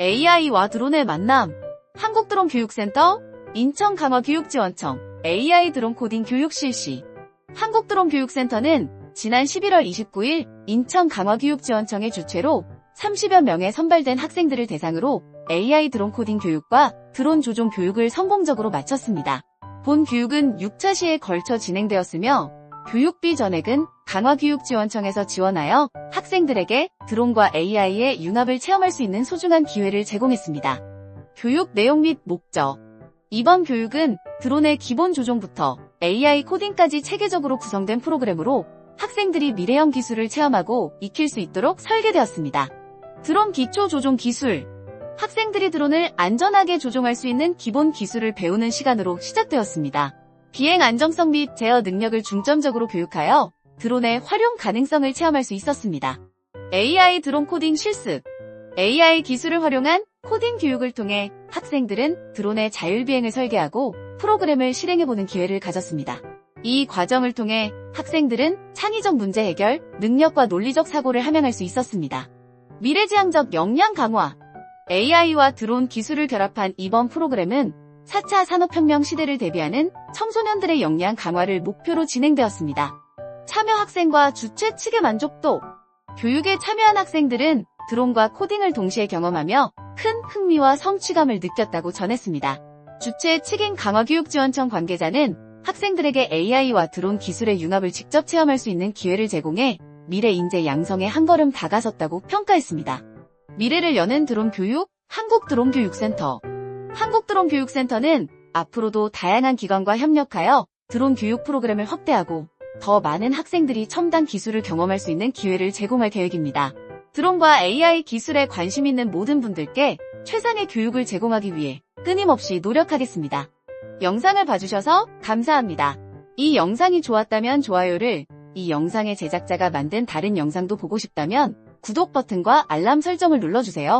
AI와 드론의 만남. 한국드론 교육센터, 인천강화교육지원청, AI 드론 코딩 교육 실시. 한국드론 교육센터는 지난 11월 29일 인천강화교육지원청의 주최로 30여 명의 선발된 학생들을 대상으로 AI 드론 코딩 교육과 드론 조종 교육을 성공적으로 마쳤습니다. 본 교육은 6차 시에 걸쳐 진행되었으며 교육비 전액은 강화교육지원청에서 지원하여 학생들에게 드론과 AI의 융합을 체험할 수 있는 소중한 기회를 제공했습니다. 교육 내용 및 목적 이번 교육은 드론의 기본 조종부터 AI 코딩까지 체계적으로 구성된 프로그램으로 학생들이 미래형 기술을 체험하고 익힐 수 있도록 설계되었습니다. 드론 기초 조종 기술 학생들이 드론을 안전하게 조종할 수 있는 기본 기술을 배우는 시간으로 시작되었습니다. 비행 안정성 및 제어 능력을 중점적으로 교육하여 드론의 활용 가능성을 체험할 수 있었습니다. AI 드론 코딩 실습 AI 기술을 활용한 코딩 교육을 통해 학생들은 드론의 자율비행을 설계하고 프로그램을 실행해보는 기회를 가졌습니다. 이 과정을 통해 학생들은 창의적 문제 해결, 능력과 논리적 사고를 함양할 수 있었습니다. 미래지향적 역량 강화 AI와 드론 기술을 결합한 이번 프로그램은 4차 산업혁명 시대를 대비하는 청소년들의 역량 강화를 목표로 진행되었습니다. 참여 학생과 주최 측의 만족도 교육에 참여한 학생들은 드론과 코딩을 동시에 경험하며 큰 흥미와 성취감을 느꼈다고 전했습니다. 주최 측인 강화교육지원청 관계자는 학생들에게 AI와 드론 기술의 융합을 직접 체험할 수 있는 기회를 제공해 미래 인재 양성에 한 걸음 다가섰다고 평가했습니다. 미래를 여는 드론 교육 한국드론교육센터 한국드론교육센터는 앞으로도 다양한 기관과 협력하여 드론 교육 프로그램을 확대하고 더 많은 학생들이 첨단 기술을 경험할 수 있는 기회를 제공할 계획입니다. 드론과 AI 기술에 관심 있는 모든 분들께 최상의 교육을 제공하기 위해 끊임없이 노력하겠습니다. 영상을 봐주셔서 감사합니다. 이 영상이 좋았다면 좋아요를, 이 영상의 제작자가 만든 다른 영상도 보고 싶다면 구독 버튼과 알람 설정을 눌러주세요.